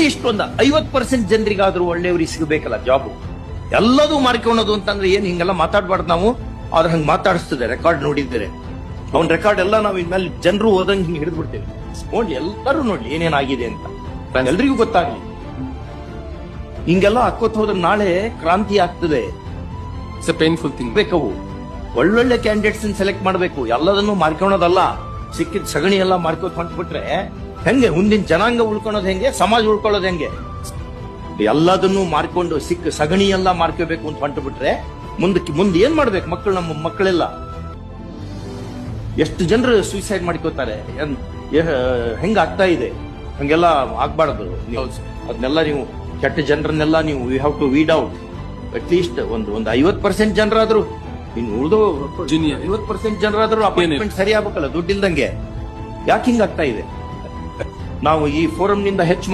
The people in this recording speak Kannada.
ಅಟ್ಲೀಸ್ಟ್ ಒಂದು ಐವತ್ ಪರ್ಸೆಂಟ್ ಜನರಿಗಾದ್ರೂ ಒಳ್ಳೆಯವ್ರಿಗೆ ಸಿಗಬೇಕಲ್ಲ ಜಾಬ್ ಎಲ್ಲದೂ ಮಾರ್ಕೊಳ್ಳೋದು ಅಂತಂದ್ರೆ ಏನ್ ಹಿಂಗೆಲ್ಲ ಮಾತಾಡ್ಬಾರ್ದು ನಾವು. ಆದ್ರೆ ಹಂಗ್ ಮಾತಾಡಿಸ್ತದೆ ರೆಕಾರ್ಡ್ ನೋಡಿದ್ರೆ ಅವ್ನ ರೆಕಾರ್ಡ್ ಎಲ್ಲ ನಾವು ಇನ್ಮೇಲೆ ಜನರು ಓದಂಗ್ ಹಿಂಗೆ ಹಿಡಿದು ಬಿಡ್ತೇವೆ ನೋಡಿ ಎಲ್ಲರೂ ನೋಡಿ ಏನೇನಾಗಿದೆ ಅಂತ. ಎಲ್ರಿಗೂ ಗೊತ್ತಾಗ್ಲಿ. ಹಿಂಗೆಲ್ಲ ಹಾಕೋತ್ ಹೋದ್ರೆ ನಾಳೆ ಕ್ರಾಂತಿ ಆಗ್ತದೆ. ಇಟ್ಸ್ ಅ ಪೇನ್ಫುಲ್ ಥಿಂಗ್ ಬೇಕವು ಒಳ್ಳೊಳ್ಳೆ ಕ್ಯಾಂಡಿಡೇಟ್ಸ್ ಸೆಲೆಕ್ಟ್ ಮಾಡಬೇಕು. ಎಲ್ಲದನ್ನು ಮಾರ್ಕೊಳ್ಳೋದಲ್ಲ ಸಿಕ್ಕಿದ ಸಗಣಿ ಎಲ್ಲ ಮಾರ್ಕೋತ್ ಹೊಂಟ್ಬಿಟ್ರೆ ಹೆಂಗೆ? ಮುಂದಿನ ಜನಾಂಗ ಉಳ್ಕೊಳೋದು ಹೆಂಗೆ? ಸಮಾಜ ಉಳ್ಕೊಳ್ಳೋದು ಹೆಂಗೆ? ಎಲ್ಲದನ್ನು ಮಾರ್ಕೊಂಡು ಸಿಕ್ಕ ಸಗಣಿ ಎಲ್ಲ ಮಾರ್ಕೋಬೇಕು ಅಂತ ಹೊಂಟು ಬಿಟ್ರೆ ಮುಂದಕ್ಕೆ ಮುಂದೆ ಏನ್ ಮಾಡ್ಬೇಕು ಮಕ್ಕಳು ನಮ್ಮ ಮಕ್ಕಳೆಲ್ಲ? ಎಷ್ಟು ಜನರು ಸೂಸೈಡ್ ಮಾಡ್ಕೋತಾರೆ ಹೆಂಗ ಆಗ್ತಾ ಇದೆ? ಹಂಗೆಲ್ಲ ಆಗ್ಬಾರ್ದು. ಅದನ್ನೆಲ್ಲ ನೀವು ಕೆಟ್ಟ ಜನರನ್ನೆಲ್ಲ ನೀವು you have to weed out at least ಒಂದು ಒಂದು ಐವತ್ ಪರ್ಸೆಂಟ್ ಜನರಾದ್ರು ಇನ್ನು ಉಳಿದು. ಐವತ್ ಪರ್ಸೆಂಟ್ ಜನರಾದ್ರೂ ಅಪಾಯಿಂಟ್ಮೆಂಟ್ ಸರಿ ಆಗ್ಬೇಕಲ್ಲ? ದುಡ್ಡಿಲ್ದಂಗೆ. ಯಾಕೆ ಹಿಂಗಾಗ್ತಾ ಇದೆ? ನಾವು ಈ ಫೋರಂನಿಂದ ಹೆಚ್ಚು